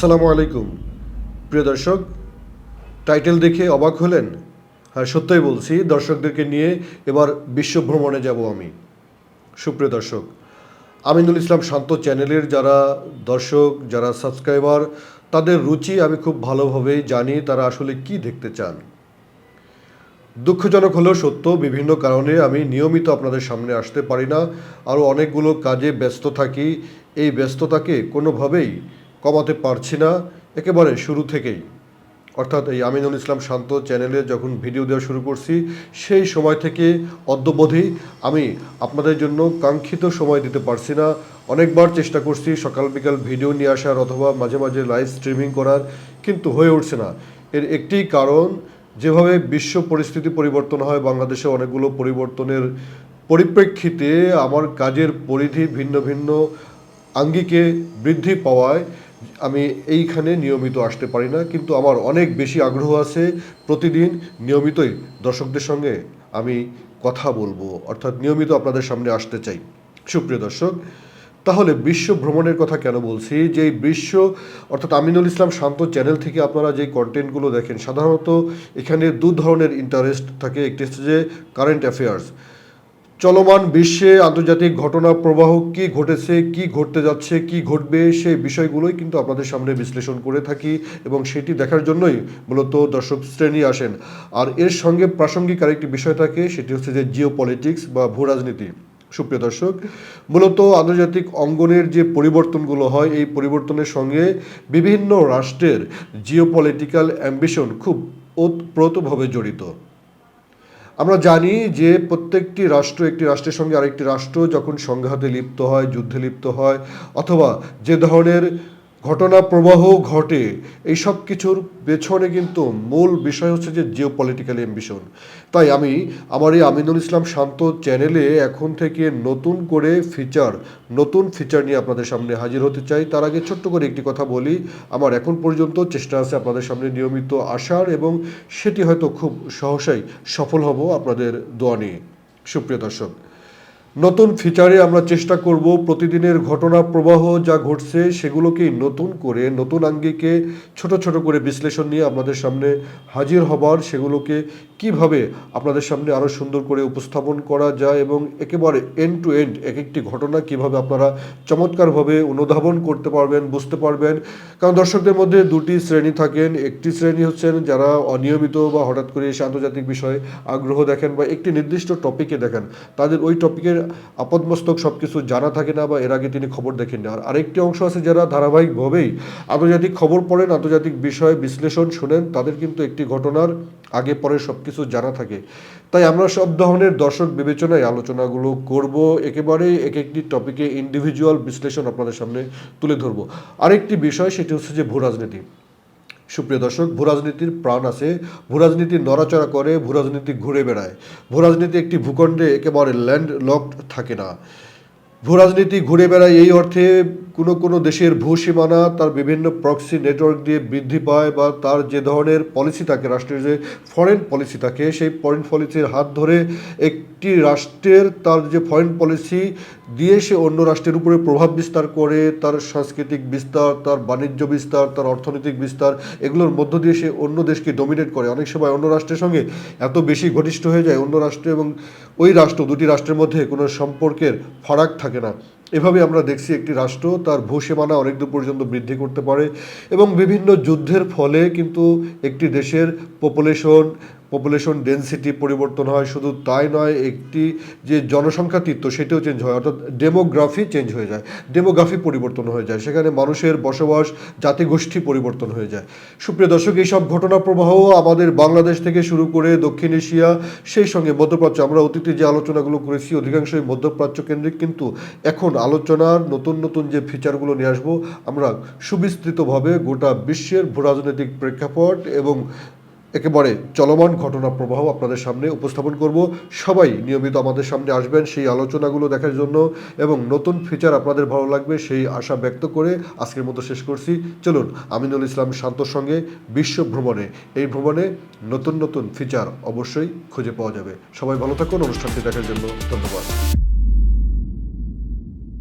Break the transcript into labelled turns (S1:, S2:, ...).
S1: আসসালামু আলাইকুম। প্রিয় দর্শক, টাইটেল দেখে অবাক হলেন। হ্যাঁ সত্যই বলছি, দর্শকদেরকে নিয়ে এবার বিশ্ব ভ্রমণে যাব আমি। সুপ্রিয় দর্শক, আমিনুল ইসলাম শান্ত চ্যানেলের যারা দর্শক, যারা সাবস্ক্রাইবার, তাদের রুচি আমি খুব ভালোভাবেই জানি তারা আসলে কি দেখতে চান। দুঃখজনক হলেও সত্য, বিভিন্ন কারণে আমি নিয়মিত আপনাদের সামনে আসতে পারি না। আরও অনেকগুলো কাজে ব্যস্ত থাকি। এই ব্যস্ততাকে কোনোভাবেই কমাতে পারছি না, একেবারে শুরু থেকেই। অর্থাৎ এই আমিনুল ইসলাম শান্ত চ্যানেলে যখন ভিডিও দেওয়া শুরু করছি, সেই সময় থেকে অদ্যবধি আমি আপনাদের জন্য কাঙ্ক্ষিত সময় দিতে পারছি না। অনেকবার চেষ্টা করছি সকাল বিকাল ভিডিও নিয়ে আসার অথবা মাঝে মাঝে লাইভ স্ট্রিমিং করার, কিন্তু হয়ে উঠছে না। এর একটি কারণ, যেভাবে বিশ্ব পরিস্থিতি পরিবর্তন হয়, বাংলাদেশে অনেকগুলো পরিবর্তনের পরিপ্রেক্ষিতে আমার কাজের পরিধি ভিন্ন ভিন্ন আঙ্গিকে বৃদ্ধি পাওয়ায় আমি এইখানে নিয়মিত আসতে পারি না, কিন্তু আমার অনেক বেশি আগ্রহ আছে প্রতিদিন নিয়মিতই দর্শকদের সঙ্গে আমি কথা বলব, অর্থাৎ নিয়মিত আপনাদের সামনে আসতে চাই। সুপ্রিয় দর্শক, তাহলে বিশ্ব ভ্রমণের কথা কেন বলছি? যে বিশ্ব, অর্থাৎ আমিনুল ইসলাম শান্ত চ্যানেল থেকে আপনারা যে কন্টেন্টগুলো দেখেন, সাধারণত এখানে দু ধরনের ইন্টারেস্ট থাকে। একটি হচ্ছে যে কারেন্ট অ্যাফেয়ার্স চলমান বিশ্বে আন্তর্জাতিক ঘটনা প্রবাহ কি ঘটেছে, কি ঘটতে যাচ্ছে, কি ঘটবে, সেই বিষয়গুলোই কিন্তু আপনাদের সামনে বিশ্লেষণ করে থাকি এবং সেটি দেখার জন্যই মূলত দর্শক শ্রেণি আসেন। আর এর সঙ্গে প্রাসঙ্গিক আরেকটি বিষয় থাকে, সেটি হচ্ছে যে জিও পলিটিক্স বা ভূ রাজনীতি। সুপ্রিয় দর্শক, মূলত আন্তর্জাতিক অঙ্গনের যে পরিবর্তনগুলো হয়, এই পরিবর্তনের সঙ্গে বিভিন্ন রাষ্ট্রের জিও পলিটিক্যাল অ্যাম্বিশন খুব ওতপ্রোতভাবে জড়িত। আমরা জানি যে প্রত্যেকটি রাষ্ট্র একটি রাষ্ট্রের সঙ্গে আরেকটি রাষ্ট্র যখন সংঘাতে লিপ্ত হয়, যুদ্ধে লিপ্ত হয়, অথবা যে ধরনের ঘটনা প্রবাহ ঘটে এই সব কিছুর পেছনে কিন্তু মূল বিষয় হচ্ছে যে জিও পলিটিক্যাল এম্বিশন তাই আমি আমার এই আমিনুল ইসলাম শান্ত চ্যানেলে এখন থেকে নতুন করে ফিচার নতুন ফিচার নিয়ে আপনাদের সামনে হাজির হতে চাই। তার আগে ছোট্ট করে একটি কথা বলি, আমার এখন পর্যন্ত চেষ্টা আছে আপনাদের সামনে নিয়মিত আসার এবং সেটি হয়তো খুব সহসাই সফল হব আপনাদের দোয়া নিয়ে। সুপ্রিয় দর্শক নতুন ফিচারে আমরা চেষ্টা করব প্রতিদিনের ঘটনা প্রবাহ যা ঘটছে সেগুলোকেই নতুন করে, নতুন আঙ্গিকে ছোট ছোট করে বিশ্লেষণ নিয়ে আপনাদের সামনে হাজির হবার, সেগুলোকে কীভাবে আপনাদের সামনে আরও সুন্দর করে উপস্থাপন করা যায় এবং একেবারে এন্ড টু এন্ড এক একটি ঘটনা কীভাবে আপনারা চমৎকারভাবে অনুধাবন করতে পারবেন, বুঝতে পারবেন। কারণ দর্শকদের মধ্যে দুটি শ্রেণি থাকেন। একটি শ্রেণি হচ্ছেন যারা অনিয়মিত বা হঠাৎ করে এসে আন্তর্জাতিক বিষয়ে আগ্রহ দেখেন বা একটি নির্দিষ্ট টপিকে দেখেন। তাদের ওই টপিকের আপদমস্তক সব কিছু জানা থাকে না বা এর আগে তিনি খবর দেখেন না আর আরেকটি অংশ আছে যারা ধারাবাহিকভাবেই আন্তর্জাতিক খবর পড়েন, আন্তর্জাতিক বিষয় বিশ্লেষণ শোনেন, তাদের কিন্তু একটি ঘটনার আগে পরে সব কিছু জানা থাকে। তাই আমরা সব ধরনের দর্শক বিবেচনায় আলোচনাগুলো করব একেবারে এক একটি টপিকে ইন্ডিভিজুয়াল বিশ্লেষণ আপনাদের সামনে তুলে ধরবো। আরেকটি বিষয়, সেটি হচ্ছে যে ভূ রাজনীতি সুপ্রিয় দর্শক ভূরাজনীতির প্রাণ আছে। ভূরাজনীতি নড়াচড়া করে ভূরাজনীতি ঘুরে বেড়ায়। ভূরাজনীতি একটি ভূখণ্ডে একেবারে ল্যান্ড লকড থাকে না। ভূরাজনীতি ঘুরে বেড়ায় এই অর্থে কোনো কোনো দেশের ভূ সীমানা তার বিভিন্ন প্রক্সি নেটওয়ার্ক দিয়ে বৃদ্ধি পায় বা তার যে ধরনের পলিসি থাকে, রাষ্ট্রের যে ফরেন পলিসি থাকে, সেই ফরেন পলিসির হাত ধরে একটি রাষ্ট্রের তার যে ফরেন পলিসি দিয়ে সে অন্য রাষ্ট্রের উপরে প্রভাব বিস্তার করে, তার সাংস্কৃতিক বিস্তার, তার বাণিজ্য বিস্তার, তার অর্থনৈতিক বিস্তার, এগুলোর মধ্য দিয়ে সে অন্য দেশকে ডোমিনেট করে। অনেক সময় অন্য রাষ্ট্রের সঙ্গে এত বেশি ঘনিষ্ঠ হয়ে যায়, অন্য রাষ্ট্র এবং ওই রাষ্ট্র, দুটি রাষ্ট্রের মধ্যে কোনো সম্পর্কের ফারাক থাকে না। এভাবে আমরা দেখছি একটি রাষ্ট্র, তার ভূসীমানা অনেক দূর পর্যন্ত বৃদ্ধি করতে পারে এবং বিভিন্ন যুদ্ধের ফলে কিন্তু একটি দেশের পপুলেশন পপুলেশন ডেন্সিটি পরিবর্তন হয়, শুধু তাই নয়, একটি যে জনসংখ্যা তৃত্ব সেটিও চেঞ্জ হয়, অর্থাৎ ডেমোগ্রাফি চেঞ্জ হয়ে যায় ডেমোগ্রাফি পরিবর্তন হয়ে যায়, সেখানে মানুষের বসবাস, জাতিগোষ্ঠী পরিবর্তন হয়ে যায়। সুপ্রিয় দর্শক, এইসব ঘটনা প্রবাহ আমাদের বাংলাদেশ থেকে শুরু করে দক্ষিণ এশিয়া, সেই সঙ্গে মধ্যপ্রাচ্য, আমরা অতীতে যে আলোচনাগুলো করেছি, অধিকাংশই মধ্যপ্রাচ্য কেন্দ্রিক, কিন্তু এখন আলোচনার নতুন নতুন যে ফিচারগুলো নিয়ে আসব, আমরা সুবিস্তৃতভাবে গোটা বিশ্বের ভূরাজনৈতিক প্রেক্ষাপট এবং একেবারে চলমান ঘটনা প্রবাহ আপনাদের সামনে উপস্থাপন করব। সবাই নিয়মিত আমাদের সামনে আসবেন সেই আলোচনাগুলো দেখার জন্য এবং নতুন ফিচার আপনাদের ভালো লাগবে সেই আশা ব্যক্ত করে আজকের মতো শেষ করছি। চলুন, আমিনুল ইসলাম শান্তর সঙ্গে বিশ্ব ভ্রমণে। এই ভ্রমণে নতুন নতুন ফিচার অবশ্যই খুঁজে পাওয়া যাবে। সবাই ভালো থাকুন, অনুষ্ঠানটি দেখার জন্য ধন্যবাদ।